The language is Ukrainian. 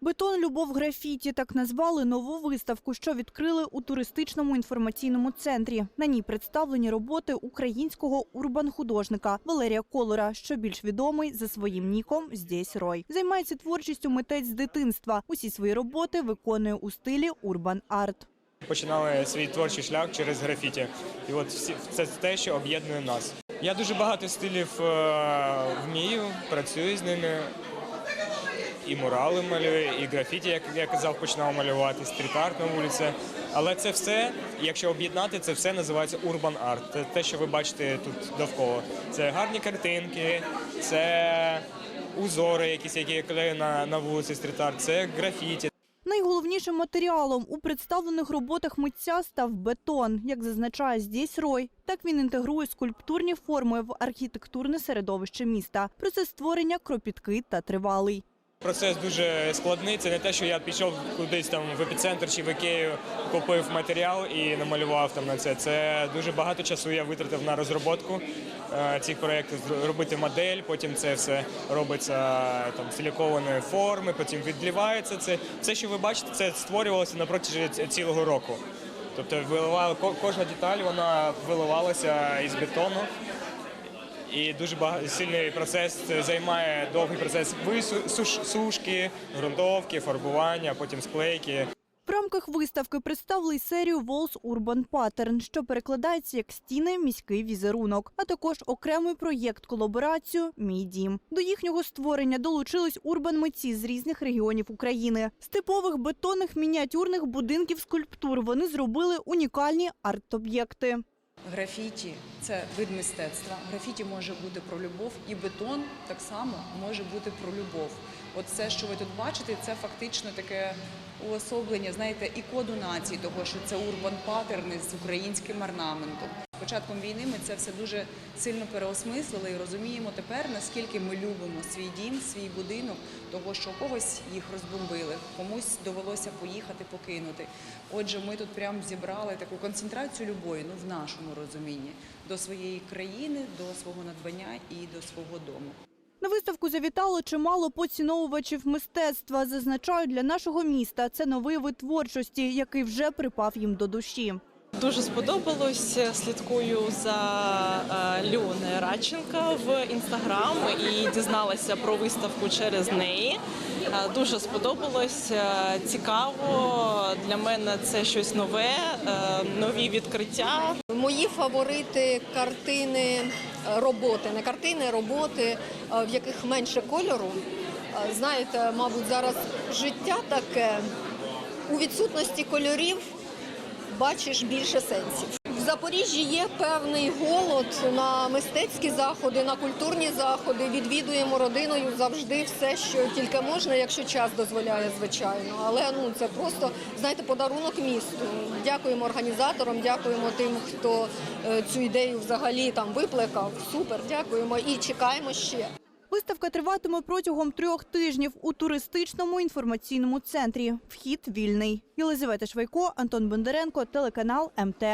Бетон Любов графіті так назвали нову виставку, що відкрили у туристичному інформаційному центрі. На ній представлені роботи українського урбан-художника Валерія Колора, що більш відомий за своїм ніком «Здесь Рой». Займається творчістю митець з дитинства. Усі свої роботи виконує у стилі урбан-арт. Починали свій творчий шлях через графіті. І от всі це те, що об'єднує нас. Я дуже багато стилів е, вмію, працюю з ними. І мурали малюю, і графіті, як я казав, починав малювати, стріт-арт на вулиці. Але це все, якщо об'єднати, це все називається урбан арт. Це те, що ви бачите тут довкола. Це гарні картинки, це узори, якісь, які я клею на, на вулиці стріт-арт, це графіті. Найголовнішим матеріалом у представлених роботах митця став бетон. Як зазначає здесь Рой, так він інтегрує скульптурні форми в архітектурне середовище міста. Процес створення кропіткий та тривалий. Процес дуже складний. Це не те, що я пішов кудись там в епіцентр чи в Ікею, купив матеріал і намалював там на це. Це дуже багато часу я витратив на розробку е, цих проєктів, робити модель, потім це все робиться там силікованої форми, потім відлівається. Це все, що ви бачите, це створювалося на протязі цілого року. Тобто виливала кожна деталь, вона виливалася із бетону. І дуже багато сильний процес це займає довгий процес вису- суш- сушки, ґрунтовки, фарбування, потім склейки. В рамках виставки представили серію Walls Urban Pattern, що перекладається як стіни міський візерунок, а також окремий проєкт колаборацію Мій дім. До їхнього створення долучились урбан-митці з різних регіонів України. З типових бетонних мініатюрних будинків скульптур вони зробили унікальні арт-об'єкти. Графіті це вид мистецтва. Графіті може бути про любов, і бетон так само може бути про любов. От все, що ви тут бачите, це фактично таке уособлення, знаєте, і коду нації, того, що це урбан патерни з українським орнаментом. Початком війни ми це все дуже сильно переосмислили і розуміємо тепер, наскільки ми любимо свій дім, свій будинок, того, що когось їх розбомбили, комусь довелося поїхати, покинути. Отже, ми тут прямо зібрали таку концентрацію любові, ну в нашому розумінні, до своєї країни, до свого надбання і до свого дому. На виставку завітало чимало поціновувачів мистецтва. Зазначають для нашого міста це новий вид творчості, який вже припав їм до душі. Дуже сподобалось. Слідкую за е, Радченка в інстаграм і дізналася про виставку через неї. Е, Дуже сподобалось, е, цікаво. Для мене це щось нове, нові відкриття. Мої фаворити картини роботи, не картини, роботи, в яких менше кольору. Знаєте, мабуть, зараз життя таке у відсутності кольорів бачиш більше сенсів. В Запоріжжі є певний голод на мистецькі заходи, на культурні заходи. Відвідуємо родиною завжди все, що тільки можна, якщо час дозволяє, звичайно. Але ну це просто знаєте, подарунок місту. Дякуємо організаторам, дякуємо тим, хто е, цю ідею взагалі там випликав. Супер, дякуємо і чекаємо ще. Виставка триватиме протягом трьох тижнів у туристичному інформаційному центрі. Вхід вільний. Єлизавета Швайко, Антон Бондаренко, телеканал МТ.